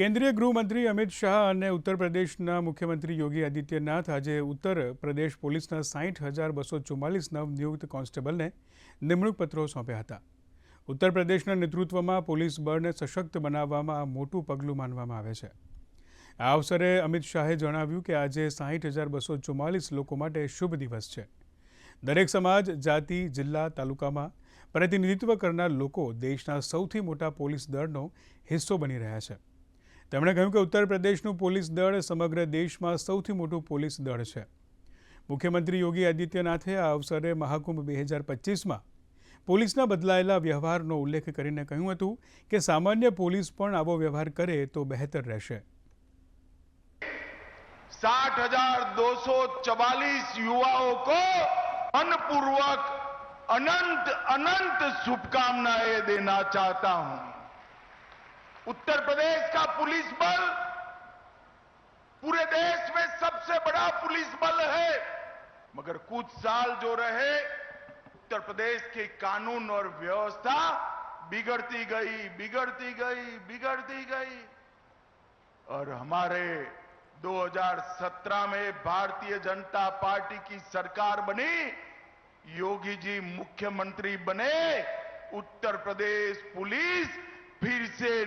કેન્દ્રીય ગૃહમંત્રી અમિત શાહ અને ઉત્તર પ્રદેશના મુખ્યમંત્રી યોગી આદિત્યનાથ આજે ઉત્તર પ્રદેશ પોલીસના સાહીઠ હજાર બસો ચુમ્માલીસ નવનિયુક્ત કોન્સ્ટેબલને નિમણૂક પત્રો સોંપ્યા હતા ઉત્તર પ્રદેશના નેતૃત્વમાં પોલીસ બળને સશક્ત બનાવવામાં મોટું પગલું માનવામાં આવે છે આ અવસરે અમિત શાહે જણાવ્યું કે આજે સાહીઠ હજાર બસો ચુમ્માલીસ લોકો માટે શુભ દિવસ છે દરેક સમાજ જાતિ જિલ્લા તાલુકામાં પ્રતિનિધિત્વ કરનાર લોકો દેશના સૌથી મોટા પોલીસ દળનો હિસ્સો બની રહ્યા છે તેમણે કહ્યું કે ઉત્તર પ્રદેશનું પોલીસ દળ સમગ્ર દેશમાં સૌથી મોટું પોલીસ દળ છે. મુખ્યમંત્રી યોગી આદિત્યનાથે આ અવસરે મહાકુંભ 2025 માં પોલીસના બદલાયેલા વ્યવહારનો ઉલ્લેખ કરીને કહ્યું હતું કે સામાન્ય પોલીસ પણ આવો વ્યવહાર કરે તો better રહેશે. 60244 યુવાનોને અનપૂર્વક અનંત અનંત શુભકામનાએ દેના ચાહતા હું. उत्तर प्रदेश का पुलिस बल पूरे देश में सबसे बड़ा पुलिस बल है मगर कुछ साल जो रहे उत्तर प्रदेश के कानून और व्यवस्था बिगड़ती गई बिगड़ती गई बिगड़ती गई और हमारे 2017 में भारतीय जनता पार्टी की सरकार बनी योगी जी मुख्यमंत्री बने उत्तर प्रदेश पुलिस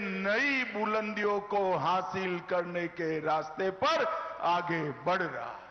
नई बुलंदियों को हासिल करने के रास्ते पर आगे बढ़ रहा है